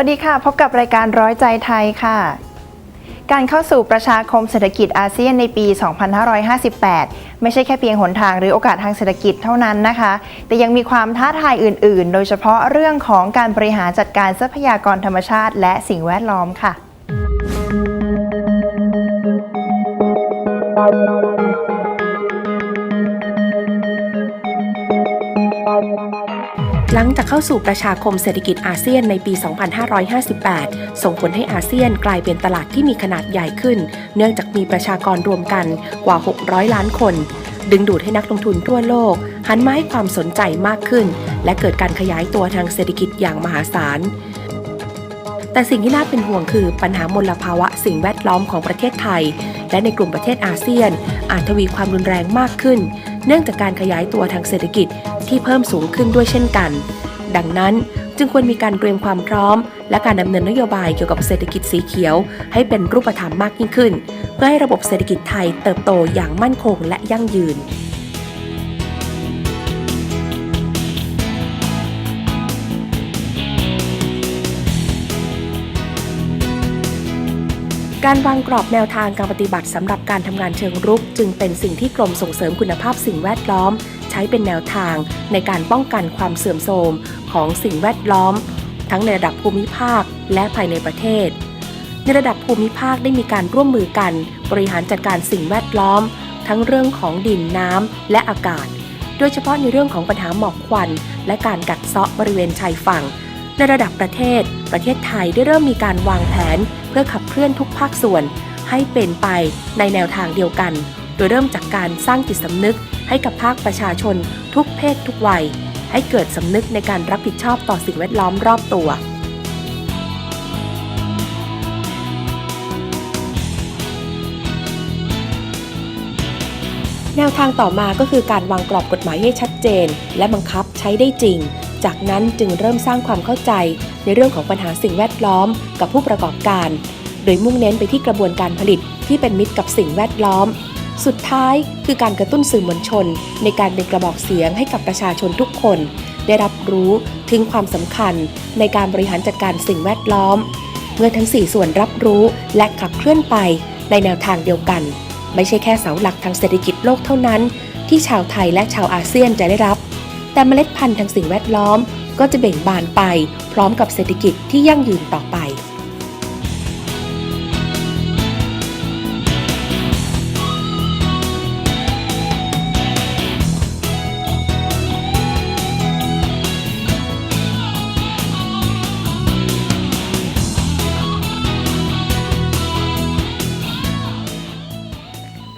วัสดีค่ะ พบกับรายการร้อยใจไทยค่ะ การเข้าสู่ประชาคมเศรษฐกิจอาเซียนในปี 2558 ไม่ใช่แค่เพียงหนทางหรือโอกาสทางเศรษฐกิจเท่านั้นนะคะ แต่ยังมีความท้าทายอื่น ๆ โดยเฉพาะเรื่องของการบริหารจัดการทรัพยากรธรรมชาติ และสิ่งแวดล้อมค่ะ หลังจากเข้าสู่ประชาคมเศรษฐกิจอาเซียนในปี 2558 ส่งผลให้อาเซียนกลายเป็นตลาดที่มีขนาดใหญ่ขึ้น เนื่องจากมีประชากรรวมกันกว่า 600 ล้านคน ดึงดูดให้นักลงทุนทั่วโลก หันมาให้ความสนใจมากขึ้น และเกิดการขยายตัวทางเศรษฐกิจอย่างมหาศาล แต่สิ่งที่น่าเป็นห่วงคือปัญหามลภาวะสิ่งแวดล้อมของประเทศไทย และในกลุ่มประเทศอาเซียน อาจทวีความรุนแรงมากขึ้น เนื่องจากการขยายตัวทางเศรษฐกิจ ที่เพิ่มสูงขึ้นด้วยเช่นกัน ดังนั้นจึงควรมีการเตรียมความพร้อม และการดำเนินนโยบายเกี่ยวกับเศรษฐกิจสีเขียว ให้เป็นรูปธรรมมากยิ่งขึ้น เพื่อให้ระบบเศรษฐกิจไทยเติบโตอย่างมั่นคงและยั่งยืนการวางกรอบแนวทางการปฏิบัติสำหรับการทำงานเชิงรุก จึงเป็นสิ่งที่กรมส่งเสริมคุณภาพสิ่งแวดล้อม ใช้เป็นแนวทางในการป้องกันความเสื่อมโทรมของสิ่งแวดล้อม ทั้งในระดับภูมิภาคและภายในประเทศ ในระดับภูมิภาคได้มีการร่วมมือกัน บริหารจัดการสิ่งแวดล้อม ทั้งเรื่องของดินน้ำและอากาศ โดยเฉพาะในเรื่องของปัญหาหมอกควัน และการกัดเซาะบริเวณชายฝั่ง ในระดับประเทศ ประเทศไทยได้เริ่มมีการวางแผน เพื่อขับเคลื่อนทุกภาคส่วน ให้เป็นไปในแนวทางเดียวกัน โดยเริ่มจากการสร้างจิตสำนึกให้กับภาคประชาชน ทุกเพศทุกวัย ให้เกิดสำนึกในการรับผิดชอบต่อสิ่งแวดล้อมรอบตัว แนวทางต่อมาก็คือการวางกรอบกฎหมายให้ชัดเจน และบังคับใช้ได้จริง จากนั้นจึงเริ่มสร้างความเข้าใจในเรื่องของปัญหาสิ่งแวดล้อมกับผู้ประกอบการ โดยมุ่งเน้นไปที่กระบวนการผลิตที่เป็นมิตรกับสิ่งแวดล้อม สุดท้ายคือการกระตุ้นสื่อมวลชน ในการเป็นกระบอกเสียงให้กับประชาชนทุกคน ได้รับรู้ถึงความสำคัญในการบริหารจัดการสิ่งแวดล้อม เมื่อทั้ง 4 ส่วนรับรู้และขับเคลื่อนไปในแนวทางเดียวกัน ไม่ใช่แค่เสาหลักทางเศรษฐกิจโลกเท่านั้น ที่ชาวไทยและชาวอาเซียนจะได้รับ แต่เมล็ดพันธุ์ทางสิ่งแวดล้อมก็จะเบ่งบานไป พร้อมกับเศรษฐกิจที่ยั่งยืนต่อไป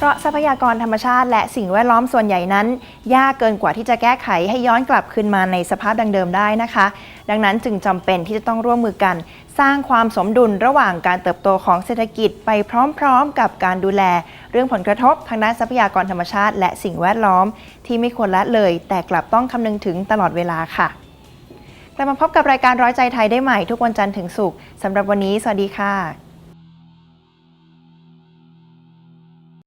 เพราะทรัพยากรธรรมชาติและสิ่งแวดล้อมส่วนใหญ่นั้น ยากเกินกว่าที่จะแก้ไขให้ย้อนกลับคืนมาในสภาพดังเดิมได้นะคะ ดังนั้นจึงจำเป็นที่จะต้องร่วมมือกัน สร้างความสมดุลระหว่างการเติบโตของเศรษฐกิจไปพร้อมๆ กับการดูแล เรื่องผลกระทบทางด้านทรัพยากรธรรมชาติ และสิ่งแวดล้อม ที่ไม่ควรละเลย แต่กลับต้องคำนึงถึงตลอดเวลาค่ะกลับมาพบกับรายการร้อยใจไทยได้ใหม่ทุกวันจันทร์ถึงศุกร์สำหรับวันนี้ สวัสดีค่ะ